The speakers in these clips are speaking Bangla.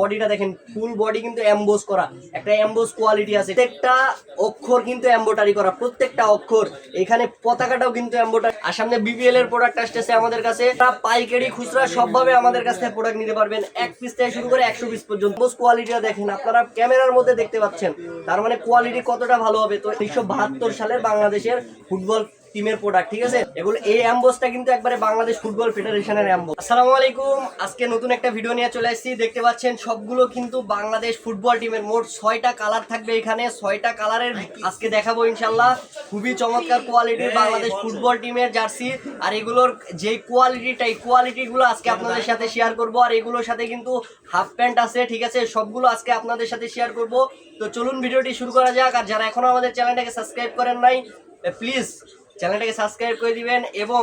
বডিটা দেখেন ফুল বডি কিন্তু এমবোস করা, একটা এমবোস কোয়ালিটি আছে। প্রত্যেকটা অক্ষর কিন্তু এম্বোটারি করা, প্রত্যেকটা অক্ষর। এখানে পতাকাটাও কিন্তু এম্বোটারি আর সামনে বিপিএল এর প্রোডাক্ট আসতেছে আমাদের কাছে। পাইকারি খুচরা সবভাবে আমাদের কাছ থেকে প্রোডাক্ট নিতে পারবেন। এক পিস থেকে শুরু করে একশো পিস পর্যন্ত। কোয়ালিটিটা দেখেন, আপনারা ক্যামেরার মধ্যে দেখতে পাচ্ছেন। তার মানে কোয়ালিটি কতটা ভালো হবে? তো উনিশশো বাহাত্তর সালের বাংলাদেশের ফুটবল টিমের প্রোডাক্ট ঠিক আছে? এগুলো এই অ্যাম্বোসটা কিন্তু একবারে বাংলাদেশ ফুটবল ফেডারেশনের অ্যাম্বোস আসসালামু আলাইকুম। আজকে নতুন একটা ভিডিও নিয়ে চলে এসেছি দেখতে পাচ্ছেন, সবগুলো কিন্তু বাংলাদেশ ফুটবল টিমের মোট ছয়টা কালার থাকবে এখানে, ছয়টা কালারের আজকে দেখাবো ইনশাল্লাহ খুবই চমৎকার কোয়ালিটির বাংলাদেশ ফুটবল টিমের জার্সি আর এগুলোর যে কোয়ালিটিটা এই কোয়ালিটিগুলো আজকে আপনাদের সাথে শেয়ার করব। আর এগুলোর সাথে কিন্তু হাফ প্যান্ট আছে, ঠিক আছে? সবগুলো আজকে আপনাদের সাথে শেয়ার করব। তো চলুন ভিডিওটি শুরু করা যাক। আর যারা এখনও আমাদের চ্যানেলটাকে সাবস্ক্রাইব করেন নাই প্লিজ চ্যানেলটাকে সাবস্ক্রাইব করে দিবেন এবং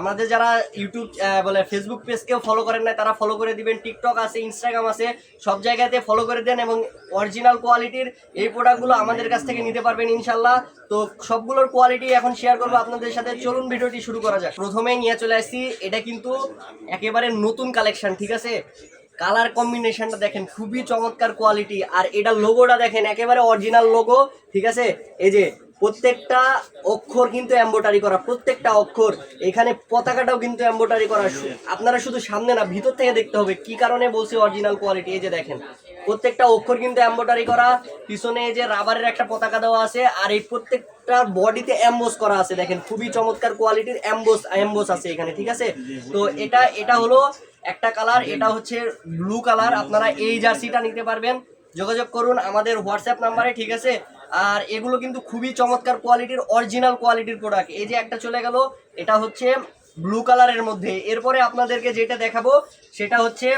আমাদের যারা ইউটিউব বলে ফেসবুক পেজকেও ফলো করেন না তারা ফলো করে দিবেন। টিকটক আছে ইনস্টাগ্রাম আছে, সব জায়গাতে ফলো করে দেন এবং অরিজিনাল কোয়ালিটির এই প্রোডাক্টগুলো আমাদের কাছ থেকে নিতে পারবেন ইনশাল্লাহ তো সবগুলোর কোয়ালিটি এখন শেয়ার করব আপনাদের সাথে। চলুন ভিডিওটি শুরু করা যাক। প্রথমেই নিয়ে চলে আসছি এটা কিন্তু একেবারে নতুন কালেকশন ঠিক আছে? কালার কম্বিনেশনটা দেখেন, খুবই চমৎকার কোয়ালিটি আর এটা লোগোটা দেখেন, একেবারে অরিজিনাল লোগো ঠিক আছে? এই যে প্রত্যেকটা অক্ষর কিন্তু এম্বোটারি করা, প্রত্যেকটা অক্ষর। এখানে পতাকাটাও কিন্তু এম্বোটারি করা। আপনারা শুধু সামনে না, ভিতর থেকে দেখতে হবে। কি কারণে বলছি অরিজিনাল কোয়ালিটি এই যে দেখেন, প্রত্যেকটা অক্ষর কিন্তু এম্বোটারি করা। পিছনে এই যে রাবারের একটা পতাকা দেওয়া আছে, আর এই প্রত্যেকটা বডিতে অ্যাম্বোস করা আছে। দেখেন, খুবই চমৎকার কোয়ালিটির অ্যাম্বোস অ্যাম্বোস আছে এখানে, ঠিক আছে? তো এটা এটা হলো একটা কালার এটা হচ্ছে ব্লু কালার আপনারা এই জার্সিটা নিতে পারবেন। যোগাযোগ করুন আমাদের হোয়াটসঅ্যাপ নাম্বারে ঠিক আছে? আর এগুলো কিন্তু খুবই চমৎকার কোয়ালিটির অরিজিনাল কোয়ালিটির প্রোডাক্ট এই যে একটা চলে গেল, এটা হচ্ছে ব্লু কালারের মধ্যে। এরপরে আপনাদেরকে যেটা দেখাবো, সেটা হচ্ছে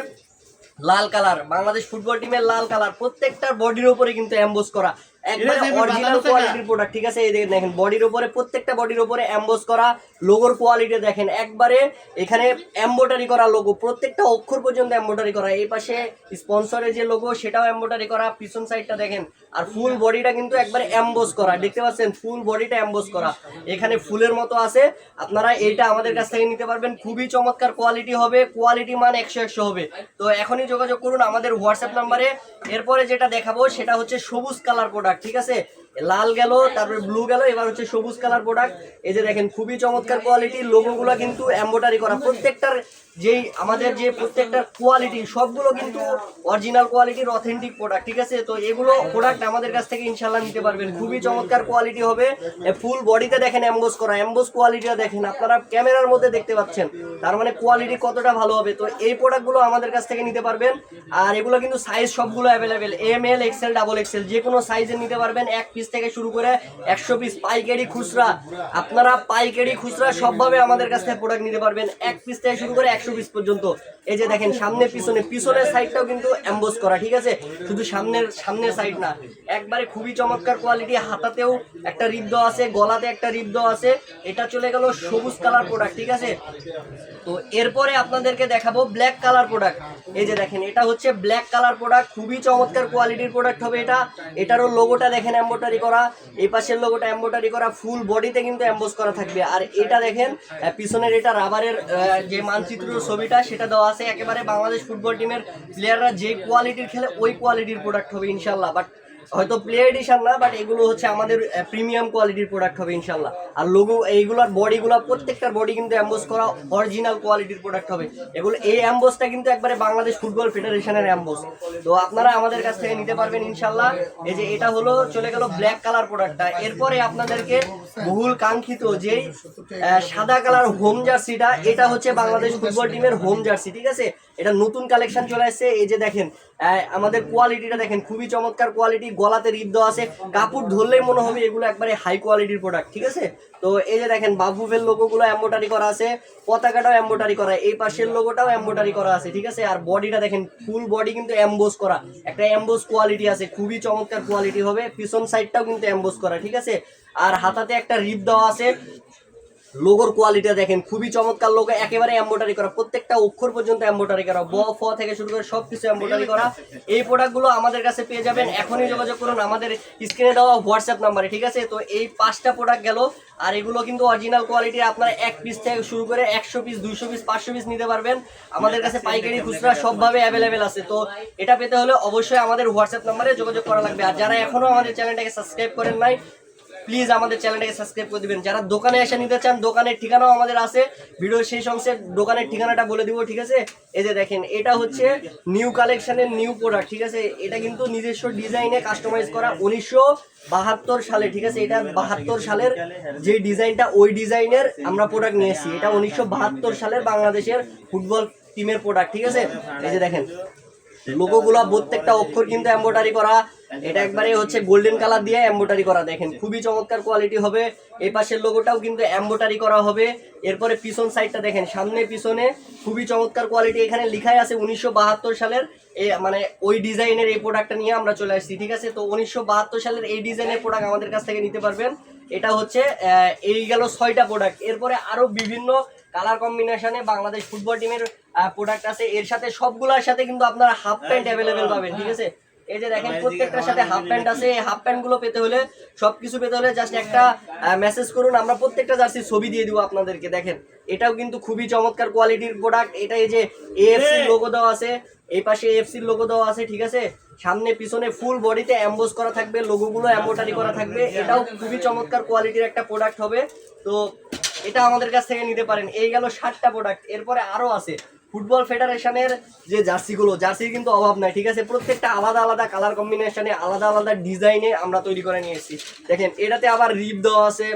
লাল কালার বাংলাদেশ ফুটবল টিমের লাল কালার প্রত্যেকটার বডির ওপরে কিন্তু অ্যাম্বোস করা। একবারে অরিজিনাল কোয়ালিটির প্রোডাক্ট ঠিক আছে? এই দেখেন বডির উপরে প্রত্যেকটা বডির উপরে এমবোস করা লোগোর কোয়ালিটি দেখেন। একবারে এখানে এম্বোটারি করা লোগো প্রত্যেকটা অক্ষর পর্যন্ত এম্বোটারি করা। এই পাশে স্পন্সরের যে লোগো সেটাও এম্বোটারি করা। পিছন সাইডটা দেখেন আর ফুল বডিটা কিন্তু একবারে এমবোস করা। দেখতে পাচ্ছেন? ফুল বডিটা এমবোস করা। এখানে ফুলের মতো আছে। আপনারা এইটা আমাদের কাছ থেকে নিতে পারবেন। খুবই চমৎকার কোয়ালিটি হবে। কোয়ালিটি মান একশো একশো হবে। তো এখনই যোগাযোগ করুন আমাদের হোয়াটসঅ্যাপ নাম্বারে এরপরে যেটা দেখাবো সেটা হচ্ছে সবুজ কালার প্রোডাক্ট ঠিক আছে? লাল গেল, তারপরে ব্লু গেল, এবার হচ্ছে সবুজ কালার প্রোডাক্ট এই যে দেখেন, খুবই চমৎকার কোয়ালিটি লোগোগুলো কিন্তু এম্বোটারি করা। প্রত্যেকটার যেই আমাদের যে প্রত্যেকটার কোয়ালিটি সবগুলো কিন্তু অরিজিনাল কোয়ালিটির অথেন্টিক প্রোডাক্ট ঠিক আছে? তো এগুলো প্রোডাক্ট আমাদের কাছ থেকে ইনশাল্লাহ নিতে পারবেন। খুবই চমৎকার কোয়ালিটি হবে। ফুল বডিতে দেখেন অ্যাম্বোস করা। অ্যাম্বোস কোয়ালিটিটা দেখেন, আপনারা ক্যামেরার মধ্যে দেখতে পাচ্ছেন। তার মানে কোয়ালিটি কতটা ভালো হবে। তো এই প্রোডাক্টগুলো আমাদের কাছ থেকে নিতে পারবেন। আর এগুলো কিন্তু সাইজ সবগুলো available M L XL double XL যে কোনো সাইজে নিতে পারবেন। এক পিস থেকে শুরু করে একশো পিস পাইকারি খুচরা। আপনারা পাইকারি খুচরা সবভাবে আমাদের কাছ থেকে প্রোডাক্ট নিতে পারবেন। এক পিস থেকে শুরু করে একশো পিস পর্যন্ত। এই যে দেখেন, সামনে, পিছনে, পিছনের সাইডটাও কিন্তু অ্যাম্বোস করা, ঠিক আছে? শুধু সামনের সামনের সাইড না। একবারে খুবই চমৎকার কোয়ালিটি হাতাতেও একটা দেওয়া আছে, গলাতে একটা দেওয়া আছে। এটা চলে গেল সবুজ কালার প্রোডাক্ট ঠিক আছে? তো এরপরে আপনাদেরকে দেখাবো ব্ল্যাক কালার প্রোডাক্ট এই যে দেখেন, এটা হচ্ছে ব্ল্যাক কালার প্রোডাক্ট খুবই চমৎকার কোয়ালিটির প্রোডাক্ট হবে এটা। এটারও লোগোটা দেখেন এম্বোটারি করা, এই পাশের লোগোটা এম্বোটারি করা ফুল বডিতে কিন্তু এম্বোস করা থাকবে। আর এটা দেখেন পিছনের এটা রাবারের যে মানচিত্র ছবিটা, সেটা দেওয়া আছে। একেবারে বাংলাদেশ ফুটবল টিমের প্লেয়াররা যে কোয়ালিটির খেলে, ওই কোয়ালিটির প্রোডাক্ট হবে ইনশাল্লাহ বাট হয়তো প্লে এডিশন না বাট এগুলো হচ্ছে আমাদের প্রিমিয়াম কোয়ালিটির প্রোডাক্ট হবে ইনশাল্লাহ আর লোগো এইগুলোর বডিগুলো প্রত্যেকটার বডি কিন্তু অ্যাম্বোস করা অরিজিনাল কোয়ালিটির প্রোডাক্ট হবে। এগুলো এই অ্যাম্বোসটা কিন্তু একবারে বাংলাদেশ ফুটবল ফেডারেশনের অ্যাম্বোস তো আপনারা আমাদের কাছ থেকে নিতে পারবেন ইনশাল্লাহ এই যে এটা হলো চলে গেল ব্ল্যাক কালার প্রোডাক্টটা এরপরে আপনাদেরকে বহুল কাঙ্ক্ষিত আহ, সাদা কালার হোম জার্সিটা এটা হচ্ছে বাংলাদেশ ফুটবল টিমের হোম জার্সি ঠিক আছে? এটা নতুন কালেকশন চলে আসছে। এই যে দেখেন আমাদের কোয়ালিটিটা দেখেন, খুবই চমৎকার কোয়ালিটি গলাতে রিপ দেওয়া আছে, কাপড় ধরলেই মনে হবে এগুলো একবারে হাই কোয়ালিটির প্রোডাক্ট ঠিক আছে? তো এই যে দেখেন, বাবুবের লোগোগুলো এম্বোটারি করা আছে, পতাকাটাও এম্বোটারি করা, এই পাশের লোগোটাও এম্বোটারি করা আছে, ঠিক আছে? আর বডিটা দেখেন ফুল বডি কিন্তু এমবোস করা, একটা এমবোস কোয়ালিটি আছে, খুবই চমৎকার কোয়ালিটি হবে, পিছন সাইডটাও কিন্তু এমবোস করা, ঠিক আছে? আর হাতাতে একটা রিপ দেওয়া আছে লোগোর কোয়ালিটি দেখেন, খুবই চমৎকার লোগো একেবারে এম্বোটারি করা। প্রত্যেকটা অক্ষর পর্যন্ত এম্বোটারি করা। ব, ফ থেকে শুরু করে সবকিছু এম্বোটারি করা। এই প্রোডাক্টগুলো আমাদের কাছে পেয়ে যাবেন। এখনই যোগাযোগ করুন। আমাদের স্ক্রিনে দেওয়া হোয়াটসঅ্যাপ নাম্বারে ঠিক আছে? তো এই পাঁচটা প্রোডাক্ট গেল। আর এগুলো কিন্তু অরিজিনাল কোয়ালিটি আপনারা এক পিস থেকে শুরু করে একশো পিস দুইশো পিস পাঁচশো পিস নিতে পারবেন। আমাদের কাছে পাইকারি খুচরা সবভাবে অ্যাভেলেবেল আছে। তো এটা পেতে হলে অবশ্যই আমাদের হোয়াটসঅ্যাপ নাম্বারে যোগাযোগ করা লাগবে। আর যারা এখনও আমাদের চ্যানেলটাকে সাবস্ক্রাইব করেন নাই প্লিজ আমাদের চ্যানেলটাকে সাবস্ক্রাইব করে দিবেন। যারা দোকানে এসে নিতে চান, দোকানের ঠিকানাও আমাদের আছে। ভিডিও শেষ অংশে দোকানের ঠিকানাটা বলে দিব, ঠিক আছে? এই যে দেখেন, এটা হচ্ছে নিউ কালেকশনের নিউ প্রোডাক্ট ঠিক আছে? এটা কিন্তু নিজস্ব ডিজাইনে কাস্টমাইজ করা উনিশশো বাহাত্তর সালে, ঠিক আছে? এটা বাহাত্তর সালের যে ডিজাইনটা ওই ডিজাইনের আমরা প্রোডাক্ট নিয়েছি এটা উনিশশো বাহাত্তর সালের বাংলাদেশের ফুটবল টিমের প্রোডাক্ট ঠিক আছে? এই যে দেখেন লোগোগুলো প্রত্যেকটা অক্ষর কিন্তু এম্বোটারি করা। এটা একবারে হচ্ছে গোল্ডেন কালার দিয়ে এম্বোটারি করা। দেখেন, খুবই চমৎকার কোয়ালিটি হবে। এই পাশের লোগোটাও কিন্তু এম্বোটারি করা হবে। এরপরে পিছন সাইডটা দেখেন, সামনে পিছনে খুবই চমৎকার কোয়ালিটি এখানে লিখাই আছে উনিশশো বাহাত্তর সালের এই মানে ওই ডিজাইনের এই প্রোডাক্টটা নিয়ে আমরা চলে আসছি, ঠিক আছে? তো উনিশশো বাহাত্তর সালের এই ডিজাইনের প্রোডাক্ট আমাদের কাছ থেকে নিতে পারবেন। এটা হচ্ছে এই গেল ছয়টা প্রোডাক্ট এরপরে আরও বিভিন্ন কালার কম্বিনেশনে বাংলাদেশ ফুটবল টিমের প্রোডাক্ট আছে। এর সাথে সবগুলোর সাথে কিন্তু আপনারা হাফ প্যান্ট অ্যাভেলেবেল পাবেন ঠিক আছে? এই যে দেখেন প্রত্যেকটার সাথে হাফ প্যান্ট আছে। এই হাফ প্যান্টগুলো পেতে হলে সবকিছু পেতে হলে জাস্ট একটা মেসেজ করুন। আমরা প্রত্যেকটা জার্সি ছবি দিয়ে দিব আপনাদেরকে দেখেন। এটাও কিন্তু খুবই চমৎকার কোয়ালিটির প্রোডাক্ট এটা এই যে এএফসি লোগো দেওয়া আছে। এই পাশে এফসি লোগো দেওয়া আছে ঠিক আছে? সামনে পিছনে ফুল বডিতে অ্যাম্বোস করা থাকবে লোগোগুলো এম্বোটারি করা থাকবে। এটাও খুবই চমৎকার কোয়ালিটির একটা প্রোডাক্ট হবে। তো এটা আমাদের কাছ থেকে নিতে পারেন। এই গেল ষাটটা প্রোডাক্ট এরপরে আরও আছে। ফুটবল ফেডারেশনের যে জার্সিগুলো, জার্সির কিন্তু অভাব নাই, ঠিক আছে? প্রত্যেকটা আলাদা আলাদা কালার কম্বিনেশনে আলাদা আলাদা ডিজাইনে আমরা তৈরি করে নিয়ে এসেছি দেখেন, এটাতে আবার রিপ দেওয়া আছে।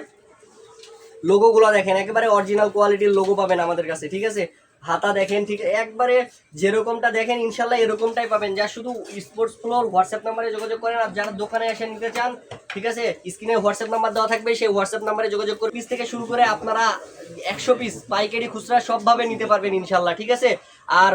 লোগোগুলো দেখেন, একেবারে অরিজিনাল কোয়ালিটির লোগো পাবেন আমাদের কাছে, ঠিক আছে? হাতা দেখেন, ঠিক, একবারে যেরকমটা দেখেন ইনশাল্লাহ এরকমটাই পাবেন। যা শুধু স্পোর্টস ফ্লোর হোয়াটসঅ্যাপ নাম্বারে যোগাযোগ করেন, আর যারা দোকানে এসে নিতে চান ঠিক আছে? স্ক্রিনে হোয়াটসঅ্যাপ নাম্বার দেওয়া থাকবে, সেই হোয়াটসঅ্যাপ নাম্বারে যোগাযোগ করে পিস থেকে শুরু করে আপনারা একশো পিস পাইকারি খুচরা সবভাবে নিতে পারবেন ইনশাল্লাহ ঠিক আছে? আর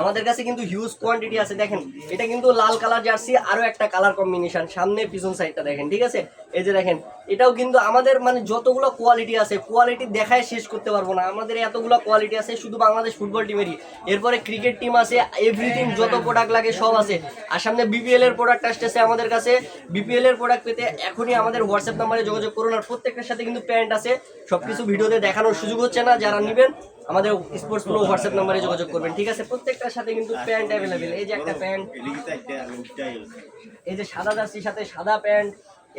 আমাদের কাছে কিন্তু হিউজ কোয়ান্টিটি আছে, দেখেন, এটা কিন্তু লাল কালার জার্সি আরও একটা কালার কম্বিনেশন সামনে পিছন সাইডটা দেখেন, ঠিক আছে? এই যে দেখেন এটাও কিন্তু আমাদের মানে যতগুলো কোয়ালিটি আছে কোয়ালিটি দেখায় শেষ করতে পারব না। আমাদের এতগুলো কোয়ালিটি আছে শুধু বাংলাদেশ ফুটবল টিমেরই এরপরে ক্রিকেট টিম আছে এভরিথিং যত প্রোডাক্ট লাগে সব আছে। আর সামনে বিপিএল এর প্রোডাক্ট আসতেছে আমাদের কাছে। বিপিএল এর প্রোডাক্ট পেতে এখনই আমাদের হোয়াটসঅ্যাপ নাম্বারে যোগাযোগ করুন। আর প্রত্যেকটার সাথে কিন্তু প্যান্ট আছে। সবকিছু ভিডিওতে দেখানোর সুযোগ হচ্ছে না। যারা নেবেন আমাদের স্পোর্টস প্রো হোয়াটসঅ্যাপ নাম্বারে যোগাযোগ করবেন। ঠিক আছে? প্রত্যেকটার সাথে কিন্তু প্যান্ট অ্যাভেলেবেল এই যে একটা প্যান্ট এই যে সাদা জার্সির সাথে সাদা প্যান্ট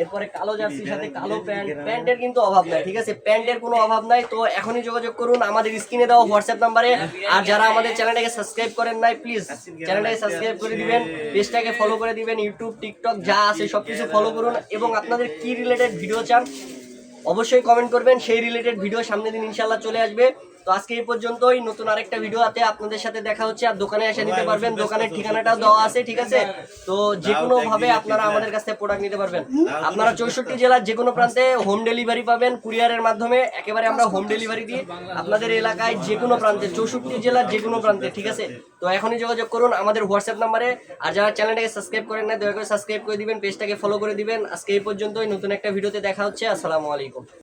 এরপরে কালো জার্সির সাথে কালো প্যান্ট। প্যান্টের কিন্তু অভাব নাই ঠিক আছে? প্যান্টের কোনো অভাব নাই তো এখনই যোগাযোগ করুন আমাদের স্ক্রিনে দেওয়া হোয়াটসঅ্যাপ নাম্বারে। আর যারা আমাদের চ্যানেলটাকে সাবস্ক্রাইব করেন নাই প্লিজ চ্যানেলটাকে সাবস্ক্রাইব করে দিবেন পেজটাকে ফলো করে দিবেন ইউটিউব টিকটক যা আছে সব কিছু ফলো করুন। এবং আপনাদের কি রিলেটেড ভিডিও চান অবশ্যই কমেন্ট করবেন। সেই রিলেটেড ভিডিও সামনের দিন ইনশাল্লাহ চলে আসবে। তো আজকে এই পর্যন্তই। নতুন আরেকটা ভিডিও ভিডিওতে আপনাদের সাথে দেখা হচ্ছে আর দোকানে এসে নিতে পারবেন। দোকানের ঠিকানাটাও দেওয়া আছে। ঠিক আছে? তো যে কোনো ভাবে আপনারা আমাদের কাছ থেকে প্রোডাক্ট নিতে পারবেন। আপনারা চৌষট্টি জেলার যে কোনো প্রান্তে হোম ডেলিভারি পাবেন কুরিয়ারের মাধ্যমে। একেবারে আমরা হোম ডেলিভারি দিই আপনাদের এলাকায় যে কোনো প্রান্তে চৌষট্টি জেলার যে কোনো প্রান্তে ঠিক আছে? তো এখনই যোগাযোগ করুন আমাদের হোয়াটসঅ্যাপ নাম্বারে আর যারা চ্যানেলটাকে সাবস্ক্রাইব করেন না দয়া করে সাবস্ক্রাইব করে দিবেন পেজটাকে ফলো করে দিবেন। আজকে এই পর্যন্তই নতুন একটা ভিডিওতে দেখা হচ্ছে। আসসালামু আলাইকুম।